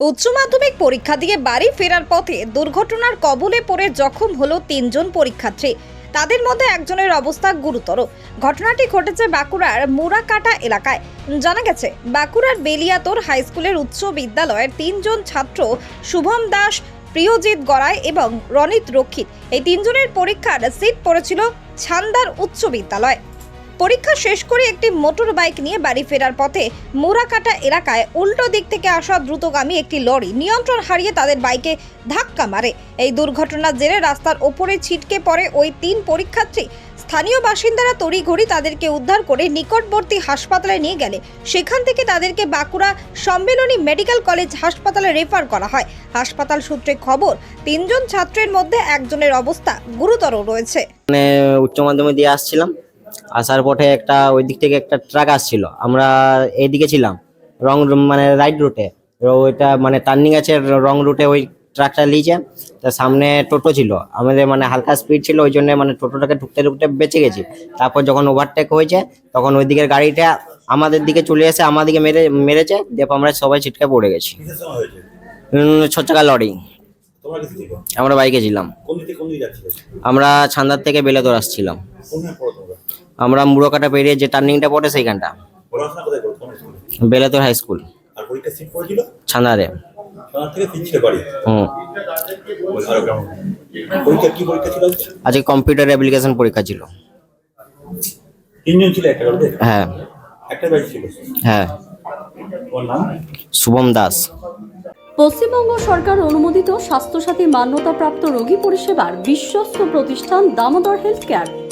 উচ্চ মাধ্যমিক পরীক্ষা দিয়ে বাড়ি ফেরার পথে দুর্ঘটনার কবলে পড়ে জখম হলো তিনজন পরীক্ষার্থী। তাদের মধ্যে একজনের অবস্থা গুরুতর। ঘটনাটি ঘটেছে বাঁকুড়ার মুরাকাটা এলাকায়। জানা গেছে, বাঁকুড়ার বেলিয়াতোর হাই স্কুলের উচ্চ বিদ্যালয়ের তিনজন ছাত্র শুভম দাস, প্রিয়জিৎ গড়াই এবং রনিত রক্ষিত। এই তিনজনের পরীক্ষার সিট পড়েছিল ছান্দার উচ্চ বিদ্যালয়। পরীক্ষা শেষ করে একটি মোটর বাইক নিয়ে বাড়ি ফেরার পথে মোরাকাটা এলাকায় উল্টো দিক থেকে আসা দ্রুতগামী একটি লরি নিয়ন্ত্রণ হারিয়ে তাদের বাইকে ধাক্কা মারে। এই দুর্ঘটনার জেরে রাস্তার ওপরে ছিটকে পড়ে ওই তিন পরীক্ষার্থী। স্থানীয় বাসিন্দারা তড়িঘড়ি তাদেরকে উদ্ধার করে নিকটবর্তী হাসপাতালে নিয়ে গেলে। সেখান থেকে তাদেরকে বাঁকুড়া সম্মেলনী মেডিকেল কলেজ হাসপাতালে রেফার করা হয়। হাসপাতাল সূত্রে খবর, তিনজন ছাত্রের মধ্যে একজনের অবস্থা গুরুতর রয়েছে। মানে উচ্চ মাধ্যমিক দিয়ে আসছিলাম। আসার পথে একটা ওই দিক থেকে একটা ট্রাক আসছিল। আমরা এইদিকে ছিলাম রং মানে রাইট রুটে। ওইটা মানে টার্নিং আছে রং রুটে ওই ট্রাকটা নিয়েছে তা সামনে টোটো ছিল। আমাদের মানে হালকা স্পিড ছিল ওই জন্য মানে টোটোটাকে ঢুকতে ঢুকতে বেঁচে গেছি। তারপর যখন ওভারটেক হয়েছে তখন ওই দিকের গাড়িটা আমাদের দিকে চলে এসে আমাদেরকে মেরে মেরেছে দেপ আমরা সবাই ছিটকে পড়ে গেছি। ছ চাকা লরি। আমরা বাইকে ছিলাম। আমরা ছান্দার থেকে বেলেদর আসছিলাম। আমরা মুড়োকাটা পেরিয়ে যে টার্নিংটা পড়ে সেইখানটা। বেলাতর হাই স্কুল ছানারে। আজকে? কম্পিউটার অ্যাপ্লিকেশন পরীক্ষা ছিল। তিনজন ছিল হ্যাঁ। একটা বাড়ি ছিল। হ্যাঁ। শুভম দাস। পশ্চিমবঙ্গ সরকার অনুমোদিত স্বাস্থ্যসাথী মান্যতাপ্রাপ্ত রোগী পরিষেবার বিশ্বস্ত প্রতিষ্ঠান দামোদর হেলথ কেয়ার।